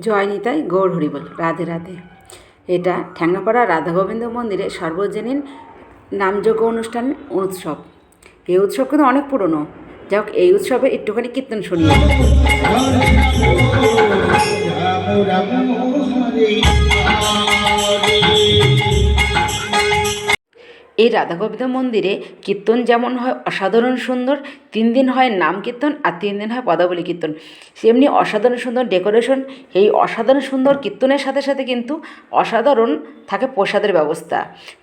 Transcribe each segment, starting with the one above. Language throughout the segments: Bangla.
জয় গৌড় গৌর হরিবল রাধে রাধে। এটা ঠ্যাঙ্গাপাড়া রাধা গোবিন্দ মন্দিরে সর্বজনীন নামযজ্ঞ অনুষ্ঠান উৎসব। এই উৎসব কিন্তু অনেক পুরনো। যাই হোক, এই উৎসবে একটুখানি কীর্তন শুনিয়ে। এই রাধা গোবিন্দ মন্দিরে কীর্তন যেমন হয় অসাধারণ সুন্দর, তিন দিন হয় নাম কীর্তন আর তিন দিন হয় পদাবলী কীর্তন। সেমনি অসাধারণ সুন্দর ডেকোরেশন, এই অসাধারণ সুন্দর কীর্তনের সাথে সাথে কিন্তু অসাধারণ থাকে প্রসাদের ব্যবস্থা।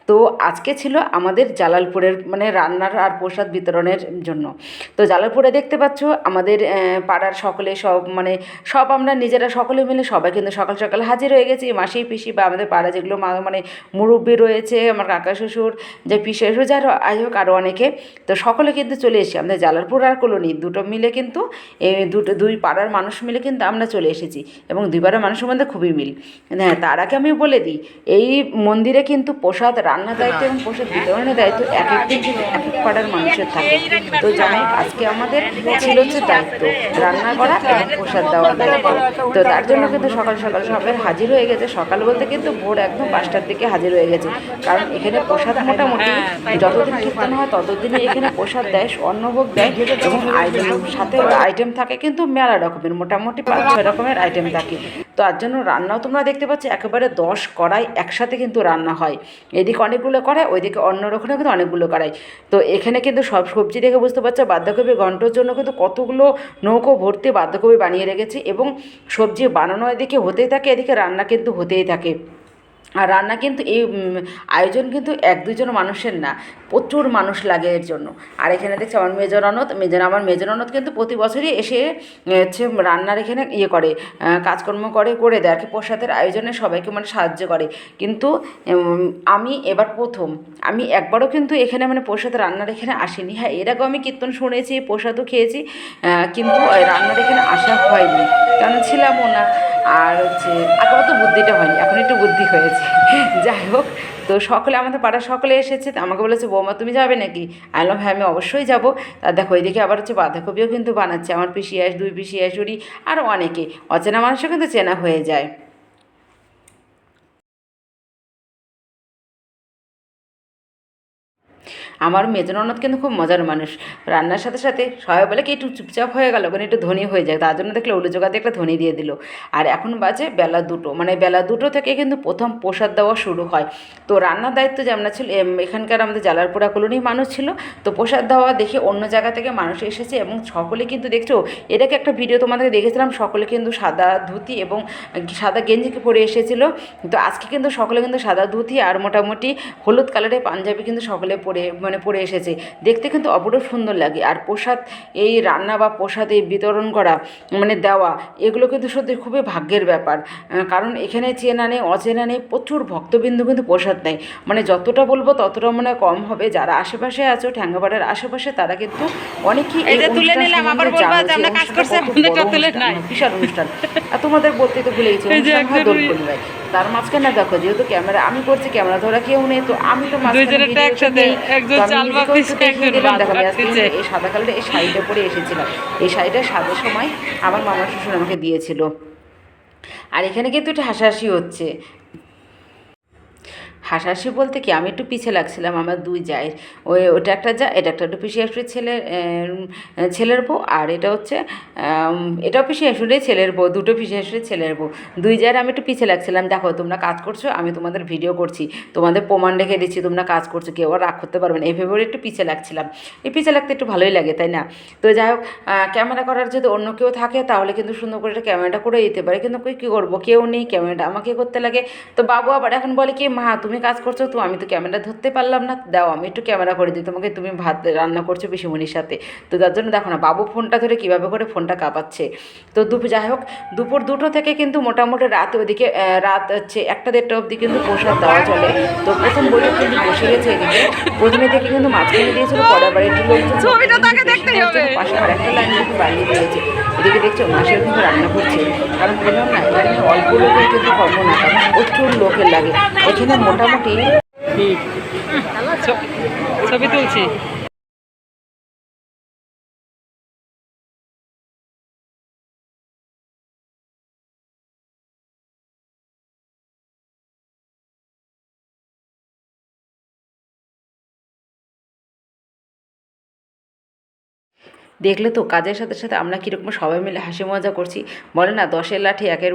তো আজকে ছিল আমাদের জালালপুরের মানে রান্নার আর প্রসাদ বিতরণের জন্য। তো জালালপুরে দেখতে পাচ্ছ আমাদের পাড়ার সকলে সব মানে সব আমরা নিজেরা সকলে মিলে সবাই কিন্তু সকাল সকাল হাজির হয়ে গেছি। মাসি, পিসি বা আমাদের পাড়া যেগুলো মানে মুরব্বী রয়েছে, আমার কাকা, শ্বশুর যে পিসে যার আই হোক আরও অনেকে, তো সকলে কিন্তু চলে এসেছি। আমাদের জালালপুর আর কলোনি, দুটো মিলে কিন্তু, এই দুটো, দুই পাড়ার মানুষ মিলে কিন্তু আমরা চলে এসেছি এবং দুই পাড়ার মানুষের মধ্যে খুবই মিল। হ্যাঁ তার আগে আমি বলে দিই, এই মন্দিরে কিন্তু প্রসাদ, রান্নার দায়িত্ব এবং প্রসাদ বিতরণের দায়িত্ব এক এক দিন কিন্তু এক এক পাড়ার মানুষের থাকে। তো জানাই, আজকে আমাদের ছিল হচ্ছে দায়িত্ব, রান্না করা এবং প্রসাদ দেওয়ার দায়িত্ব। তো তার জন্য কিন্তু সকাল সকাল সবাই হাজির হয়ে গেছে। সকাল বলতে কিন্তু ভোর একদম পাঁচটার দিকে হাজির হয়ে গেছে। কারণ এখানে প্রসাদ মোটামুটি যতদিন কীর্তন হয় ততদিনই এখানে প্রসাদ দেয় অন্নভোগ দেয়। এবং আইটেম সাথে আইটেম থাকে কিন্তু মেলা রকমের মোটামুটি পাঁচ ছয় রকমের আইটেম থাকে। তো তার জন্য রান্নাও তোমরা দেখতে পাচ্ছ একেবারে দশ কড়াই একসাথে কিন্তু রান্না হয়। এদিকে অনেকগুলো কড়াই ওইদিকে অন্য রকমের কিন্তু অনেকগুলো কড়াই। তো এখানে কিন্তু সব সবজি দেখে বুঝতে পারছ বাঁধাকপি ঘন্টর জন্য কিন্তু কতগুলো নৌকো ভর্তি বাঁধাকপি বানিয়ে রেখেছে। এবং সবজি বানানো এদিকে হতেই থাকে এদিকে রান্না কিন্তু হতেই থাকে। আর রান্না কিন্তু এই আয়োজন কিন্তু এক দুজন মানুষের না, প্রচুর মানুষ লাগে এর জন্য। আর এখানে দেখছি আমার মেজর ননদ মেজর আমার মেজর ননদ কিন্তু প্রতি বছরই এসে হচ্ছে রান্নার এখানে ইয়ে করে কাজকর্ম করে করে দেয়। আর কি প্রসাদের আয়োজনে সবাইকে মানে সাহায্য করে। কিন্তু আমি এবার প্রথম। আমি একবারও কিন্তু এখানে মানে প্রসাদ রান্নার এখানে আসিনি। হ্যাঁ এর আগেও আমি কীর্তন শুনেছি, প্রসাদও খেয়েছি কিন্তু রান্নার এখানে আসা হয়নি। কারণ ছিলামও না? আর হচ্ছে আগে তো বুদ্ধিটা হয়নি। এখন একটু বুদ্ধি হয়েছে। যাই হোক, তো সকলে, আমাদের পাড়া সকলে এসেছে আমাকে বলেছে, বৌমা, তুমি যাবে নাকি? আমি বললাম হ্যাঁ আমি অবশ্যই যাব। তা দেখো, এদিকে আবার হচ্ছে বাঁধাকপিও কিন্তু বানাচ্ছে, আমার পিসি আস দুই পিসি আসুরি আরও অনেকে। অচেনা মানুষও কিন্তু চেনা হয়ে যায়। আমার মেজো ননদ কিন্তু খুব মজার মানুষ। রান্নার সাথে সাথে সবাই বলে কি, একটু চুপচাপ হয়ে গেল, ওখানে একটু ধনী হয়ে যায় তার জন্য দেখলে উলু জোগাতে একটা ধনী দিয়ে দিল। আর এখন বাজে বেলা দুটো। মানে বেলা দুটো থেকে কিন্তু প্রথম প্রসাদ দেওয়া শুরু হয়। তো রান্নার দায়িত্ব যেমন ছিল এখানকার আমাদের জালারপুরা কলোনির মানুষ ছিল। তো প্রসাদ দেওয়া দেখে অন্য জায়গা থেকে মানুষ এসেছে এবং সকলে কিন্তু দেখছ এটাকে একটা ভিডিও তোমাদের দেখেছিলাম? সকলে কিন্তু সাদা ধুতি এবং সাদা গেঞ্জি পরে এসেছিল। তো আজকে কিন্তু সকলে কিন্তু সাদা ধুতি আর মোটামুটি হলুদ কালারের পাঞ্জাবি কিন্তু সকলে পরে মানে পরে এসেছে। দেখতে কিন্তু অপরূপ সুন্দর লাগে। আর প্রসাদ এই রান্না বা প্রসাদ এই বিতরণ করা মানে দেওয়া এগুলো কিন্তু সত্যি খুবই ভাগ্যের ব্যাপার। কারণ এখানে চেনা নেই অচেনা নেই প্রচুর ভক্তবিন্দু কিন্তু প্রসাদ নেয়। মানে যতটা বলব ততটা মনে কম হবে। যারা আশেপাশে আছো ঠ্যাঙ্গাপাড়ার আশেপাশে তারা কিন্তু অনেকেই। বিশাল অনুষ্ঠান। আর তোমাদের বলতে তো ভুলে গেছি তার মাঝখানে দেখো যেহেতু ক্যামেরা আমি করছি ক্যামেরা ধরা কেউ নেই তো আমি তো মাঝখানে এই সাদা কালারের এই শাড়িটা পরে এসেছিলাম। এই শাড়িটা সাদের সময় আমার মামা শ্বশুর আমাকে দিয়েছিল। আর এখানে কিন্তু একটু হাসাহাসি হচ্ছে। হাসাহাসি বলতে কি, আমি একটু পিছিয়ে লাগছিলাম, আমার দুই জায়ের। ওই, ওটা একটা যা, এটা একটা একটু পিসি আসলে ছেলের ছেলের বউ, আর এটা হচ্ছে এটাও পিসি আসলে ছেলের বউ, দুটো পিসি আসলে ছেলের বউ। দুই জায়ের আমি একটু পিছিয়ে লাগছিলাম, দেখো তোমরা কাজ করছ, আমি তোমাদের ভিডিও করছি, তোমাদের প্রমাণ রেখে দিচ্ছি, তোমরা কাজ করছ, কেউ আর রাগ করতে পারবে না। এই ভেবে একটু পিছিয়ে লাগছিলাম। এই পিছিয়ে লাগতে একটু ভালোই লাগে, তাই না? তো যাই হোক ক্যামেরা করার যদি অন্য কেউ থাকে, তাহলে কিন্তু সুন্দর করে একটা ক্যামেরাটা করে দিতে পারে, কিন্তু কী করব? কেউ নেই, ক্যামেরাটা আমাকে করতে লাগে। তো বাবু আবার এখন বলে কি, মা, তুমি কাজ করছ তো আমি তো ক্যামেরা ধরতে পারলাম না। দাও আমি একটু ক্যামেরা করে দিই। তোমাকে তুমি ভাত রান্না করছ পিসিমণির সাথে। তো তার জন্য দেখো না বাবু ফোনটা ধরে কীভাবে করে ফোনটা কাঁপাচ্ছে। তো দুপুর যাই হোক দুপুর দুটো থেকে কিন্তু মোটামুটি রাত ওদিকে রাত হচ্ছে একটা দেড়টা অবধি কিন্তু প্রসাদ দেওয়া চলে। তো প্রথম বইও কিন্তু বসে গেছে এদিকে। প্রথমে থেকে কিন্তু মাঝখানে দিয়েছিল পরের বাড়ির একটু। পাশে আর একটা লাইন কিন্তু বাড়িয়ে দিয়েছে। এদিকে দেখছ মাসের কিন্তু রান্না করছে। কারণ বললাম না, এখানে অল্প লোকের কিন্তু কর্ম না, কারণ প্রচুর লোকের লাগে। এখানে মোটামুটি ছবি তুলছি। দেখলে তো কাজের সাথে সাথে আমরা কীরকম সবাই মিলে হাসি মজা করছি। বলে না, দশের লাঠি একের